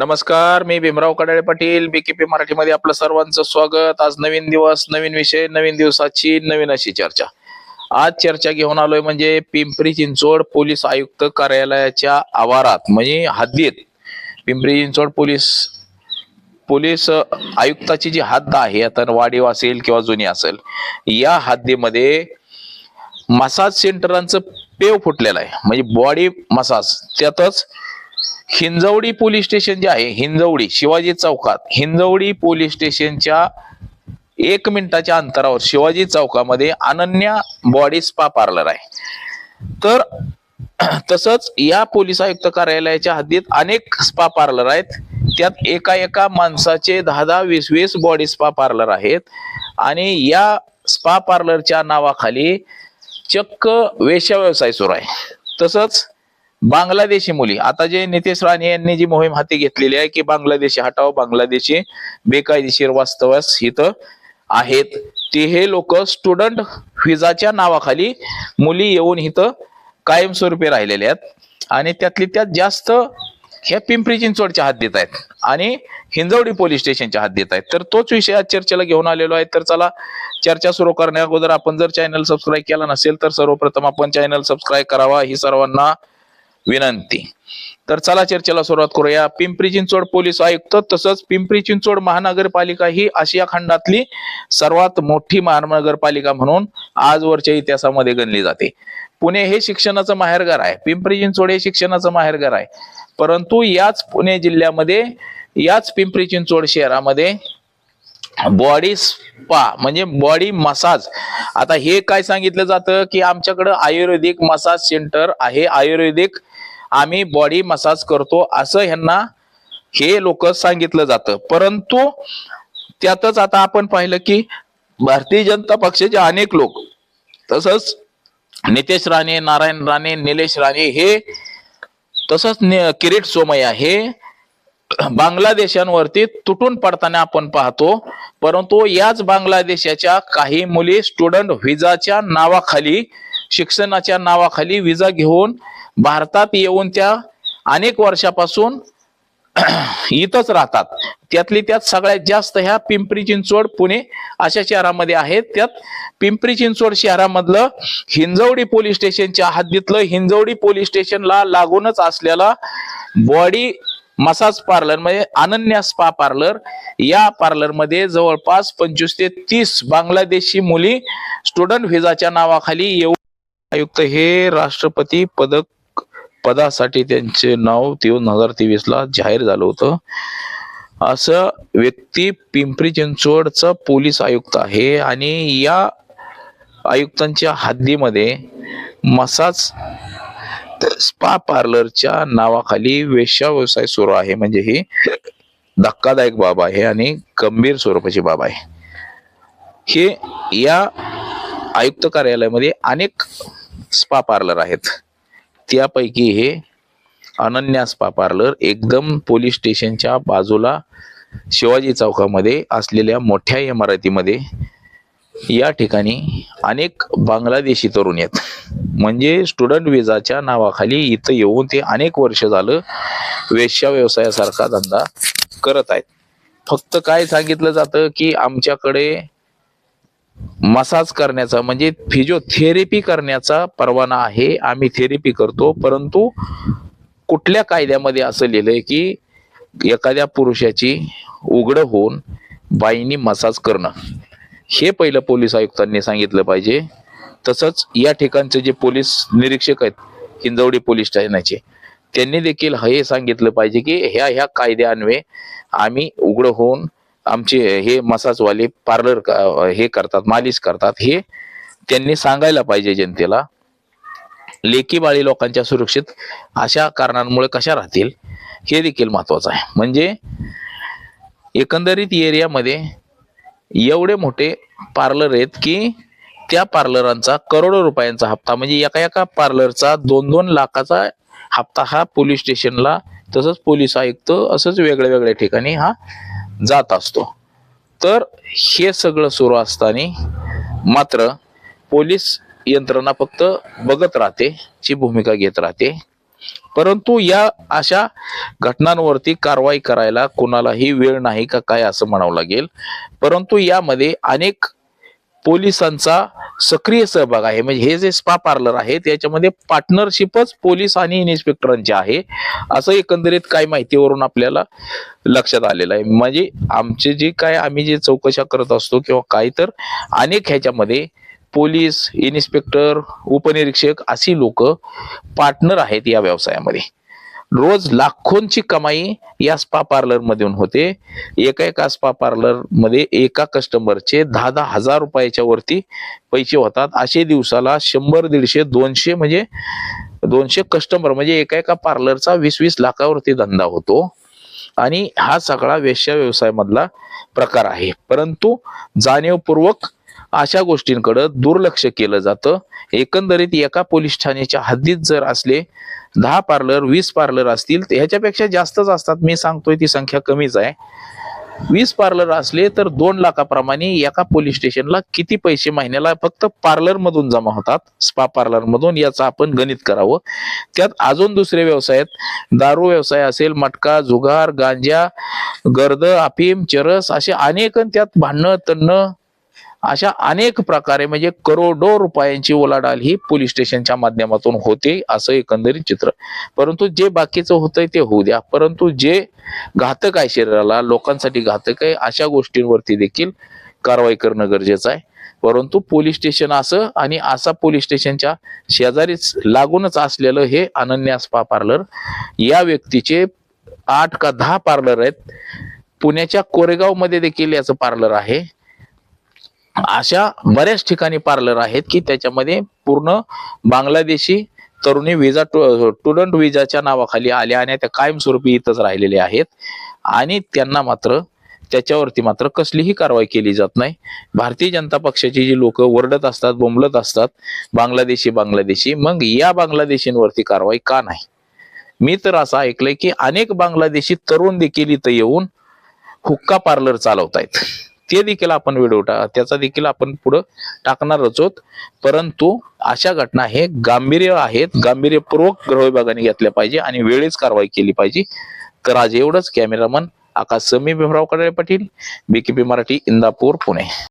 नमस्कार मी भीमराव कडाळे पाटील बीकेपी मराठीमध्ये आपलं सर्वांचं स्वागत. आज नवीन दिवस नवीन विषय नवीन दिवसाची नवीन अशी चर्चा. आज चर्चा घेऊन आलोय म्हणजे पिंपरी चिंचवड पोलीस आयुक्त कार्यालयाच्या आवारात म्हणजे हद्दीत. पिंपरी चिंचवड पोलीस पोलीस आयुक्ताची जी हद्द आहे आता वाढीव असेल किंवा जुनी असेल या हद्दीमध्ये मसाज सेंटरांचं पेव फुटलेलं आहे. म्हणजे बॉडी मसाज त्यातच हिंजवडी पोलीस स्टेशन जे आहे हिंजवडी शिवाजी चौकात हिंजवडी पोलीस स्टेशनच्या एक मिनिटाच्या अंतरावर शिवाजी चौकामध्ये अनन्या बॉडी स्पा पार्लर आहे. तर तसंच या पोलीस आयुक्त कार्यालयाच्या हद्दीत अनेक स्पा पार्लर आहेत. त्यात एका एका माणसाचे दहा दहा वीस वीस बॉडी स्पा पार्लर आहेत. आणि या स्पा पार्लरच्या नावाखाली चक्क वेश्या व्यवसाय सुरू आहे. तसंच बांगलादेशी मुली. आता जे नितेश राणे यांनी जी मोहीम हाती घेतलेली आहे की बांगलादेशी हटाव बांगलादेशी बेकायदेशीर वास्तव्यास इथं आहेत. ते हे लोक स्टुडंट व्हिजाच्या नावाखाली मुली येऊन इथं कायमस्वरूपी राहिलेले आहेत. आणि त्यातली त्यात जास्त ह्या पिंपरी चिंचवडच्या हद्दीत आहेत. आणि हिंजवडी पोलीस स्टेशनच्या हद्दीत आहेत. तर तोच विषय आज चर्चेला घेऊन आलेलो आहे. तर चला चर्चा सुरू करण्या अगोदर आपण जर चॅनल सबस्क्राईब केला नसेल तर सर्वप्रथम आपण चॅनल सबस्क्राईब करावा. ही सर्वांना विनंती. तर चला चर्चेला सुरुवात करूया. पिंपरी चिंचवड पोलीस आयुक्त तसंच पिंपरी चिंचवड महानगरपालिका ही आशिया खंडातली सर्वात मोठी महानगरपालिका म्हणून आजवरच्या इतिहासामध्ये गणली जाते. पुणे हे शिक्षणाचं माहेरघर आहे. पिंपरी चिंचवड हे शिक्षणाचं माहेरघर आहे. परंतु याच पुणे जिल्ह्यामध्ये याच पिंपरी चिंचवड शहरामध्ये बॉडी स्पा म्हणजे बॉडी मसाज. आता हे काय सांगितलं जातं की आमच्याकडं आयुर्वेदिक मसाज सेंटर आहे. आयुर्वेदिक आम्ही बॉडी मसाज करतो असं ह्यांना हे लोक सांगितलं जातं. परंतु त्यातच आता आपण पाहिलं की भारतीय जनता पक्षाचे अनेक लोक तसंच नितेश राणे नारायण राणे निलेश राणे हे तसंच किरीट सोमय्या हे बांगलादेशांवरती तुटून पडताना आपण पाहतो. परंतु याच बांगलादेशाच्या काही मुली स्टुडंट व्हिजाच्या नावाखाली शिक्षणाच्या नावाखाली विजा घेऊन भारतात येऊन त्या अनेक वर्षापासून इथंच राहतात. त्यातली त्यात सगळ्यात जास्त ह्या पिंपरी चिंचवड पुणे अशा शहरामध्ये आहेत. त्यात पिंपरी चिंचवड शहरामधलं हिंजवडी पोलीस स्टेशनच्या हद्दीतलं हिंजवडी पोलीस स्टेशनला लागूनच असलेला बॉडी मसाज पार्लर म्हणजे अनन्या स्पा पार्लर या पार्लरमध्ये जवळपास पंचवीस ते तीस बांगलादेशी मुली स्टुडंट व्हिजाच्या नावाखाली येऊन आयुक्त हे राष्ट्रपती पदक पदासाठी त्यांचे नाव दोन हजार तेवीस ला जाहीर झालं होतं. असं व्यक्ती पिंपरी चिंचवडचा पोलीस आयुक्त आहे आणि या आयुक्तांच्या हद्दीमध्ये मसाज स्पा पार्लरच्या नावाखाली वेश्या व्यवसाय सुरू आहे. म्हणजे ही धक्कादायक बाब आहे आणि गंभीर स्वरूपाची बाब आहे. हे या आयुक्त कार्यालयामध्ये अनेक स्पा पार्लर आहेत. त्यापैकी हे अनन्या स्पा पार्लर एकदम पोलीस स्टेशनच्या बाजूला शिवाजी चौकामध्ये असलेल्या मोठ्या इमारतीमध्ये या ठिकाणी अनेक बांगलादेशी तरुण आहेत. म्हणजे स्टुडंट विजाच्या नावाखाली इथं येऊन ते अनेक वर्ष झालं वेश्या व्यवसायासारखा धंदा करत आहेत. फक्त काय सांगितलं जातं की आमच्याकडे मसाज करण्याचा म्हणजे फिजिओथेरपी करण्याचा परवाना आहे. आम्ही थेरपी करतो. परंतु कुठल्या कायद्यामध्ये असं लिहिलंय की एखाद्या पुरुषाची उघडं होऊन बाईंनी मसाज करणं? हे पहिलं पोलीस आयुक्तांनी सांगितलं पाहिजे. तसंच या ठिकाणचे जे पोलीस निरीक्षक आहेत हिंजवडी पोलीस स्टेशनचे त्यांनी देखील हे सांगितलं पाहिजे की ह्या ह्या कायद्यान्वये आम्ही उघडं होऊन आमचे हे मसाजवाले पार्लर हे करतात मालिश करतात हे त्यांनी सांगायला पाहिजे जनतेला लेकी बाळी लोकांच्या सुरक्षित अशा कारणांमुळे कशा राहतील हे देखील महत्वाचं आहे. म्हणजे एकंदरीत एरियामध्ये एवढे मोठे पार्लर आहेत की त्या पार्लरांचा करोडो रुपयांचा हप्ता म्हणजे एका एका पार्लरचा दोन दोन लाखाचा हप्ता हा पोलीस स्टेशनला तसंच पोलीस आयुक्त असंच वेगळ्या वेगळ्या ठिकाणी हा जात असतो. तर हे सगळं सुरू असताना मात्र पोलीस यंत्रणा फक्त बघत राहते ची भूमिका घेत राहते. परंतु या अशा घटनांवरती कारवाई करायला कोणालाही वेळ नाही का काय असं म्हणावं लागेल. परंतु यामध्ये अनेक पोलिसांचा सक्रिय सहभाग आहे. म्हणजे हे जे स्पा पार्लर आहे त्याच्यामध्ये पार्टनरशिपच पोलीस आणि इन्स्पेक्टरांची आहे. असं एकंदरीत काय माहितीवरून आपल्याला लक्षात आलेलं आहे. म्हणजे आमचे जे काय आम्ही जे चौकशा करत असतो किंवा काय तर अनेक ह्याच्यामध्ये पोलीस इन्स्पेक्टर उपनिरीक्षक अशी लोक पार्टनर आहेत या व्यवसायामध्ये. रोज लाखोंची कमाई या स्पा पार्लर मधून होते. एका एका स्पा पार्लरमध्ये एका कस्टमरचे दहा दहा हजार रुपयाच्या वरती पैसे होतात. असे दिवसाला शंभर दीडशे दोनशे म्हणजे दोनशे कस्टमर म्हणजे एका एका पार्लरचा वीस वीस लाखावरती धंदा होतो. आणि हा सगळा वेश्या व्यवसाय मधला प्रकार आहे. परंतु जाणीवपूर्वक अशा गोष्टींकडे दुर्लक्ष केलं जातं. एकंदरीत एका पोलीस ठाण्याच्या हद्दीत जर असले दहा पार्लर वीस पार्लर असतील तर ह्याच्यापेक्षा जास्तच असतात. मी सांगतोय ती संख्या कमीच आहे. वीस पार्लर असले तर दोन लाखाप्रमाणे एका पोलीस स्टेशनला किती पैसे महिन्याला फक्त पार्लर मधून जमा होतात? स्पा पार्लर मधून याचं आपण गणित करावं. त्यात अजून दुसरे व्यवसाय आहेत. दारू व्यवसाय असेल मटका जुगार गांजा गर्द अफीम चरस असे अनेक त्यात भांडणं तन्न अशा अनेक प्रकारे म्हणजे करोडो रुपयांची ओलाढाल ही पोलीस स्टेशनच्या माध्यमातून होते असं एकंदरीत चित्र. परंतु जे बाकीचं होतंय ते होऊ द्या. परंतु जे घातक आहे शरीराला लोकांसाठी घातक आहे अशा गोष्टींवरती देखील कारवाई करणं गरजेचं आहे. परंतु पोलीस स्टेशन असं आणि असा पोलीस स्टेशनच्या शेजारीच लागूनच असलेलं हे अनन्या स्पा पार्लर या व्यक्तीचे आठ का दहा पार्लर आहेत. पुण्याच्या कोरेगावमध्ये देखील याचं पार्लर आहे. अशा बऱ्याच ठिकाणी पार्लर आहेत की त्याच्यामध्ये पूर्ण बांगलादेशी तरुणी विजा स्टुडंट विजाच्या नावाखाली आल्या आणि त्या कायमस्वरूपी इथंच राहिलेले आहेत. आणि त्यांना मात्र त्याच्यावरती मात्र कसलीही कारवाई केली जात नाही. भारतीय जनता पक्षाची जी लोक वरडत असतात बोंबलत असतात बांगलादेशी बांगलादेशी मग या बांगलादेशींवरती कारवाई का नाही? मी तर असं ऐकलंय की अनेक बांगलादेशी तरुण देखील इथं येऊन हुक्का पार्लर चालवतायत. ते देखील आपण व्हिडिओ टा त्याचा देखील आपण पुढं टाकणारच आहोत. परंतु अशा घटना हे गांभीर्य आहेत. गांभीर्यपूर्वक गृह विभागाने घेतल्या पाहिजे आणि वेळेच कारवाई केली पाहिजे. तर आज एवढंच. Cameraman Akash Sami Bhimrao Kadale Patil BKP Marathi Indapur Pune.